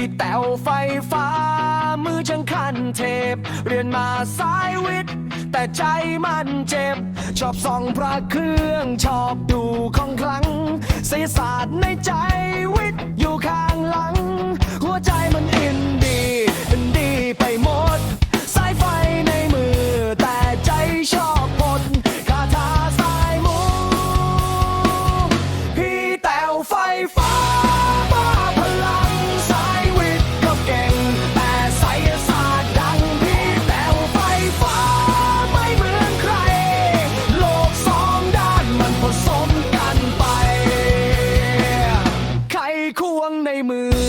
พี่แต๋วไฟฟ้า มือช่างคันเทป เรียนมาสายวิทย์ แต่ใจมันเจ็บ ชอบส่องพระเครื่อง ชอบดูของคลังศิลศาสตร์ในใจ ควงในมือ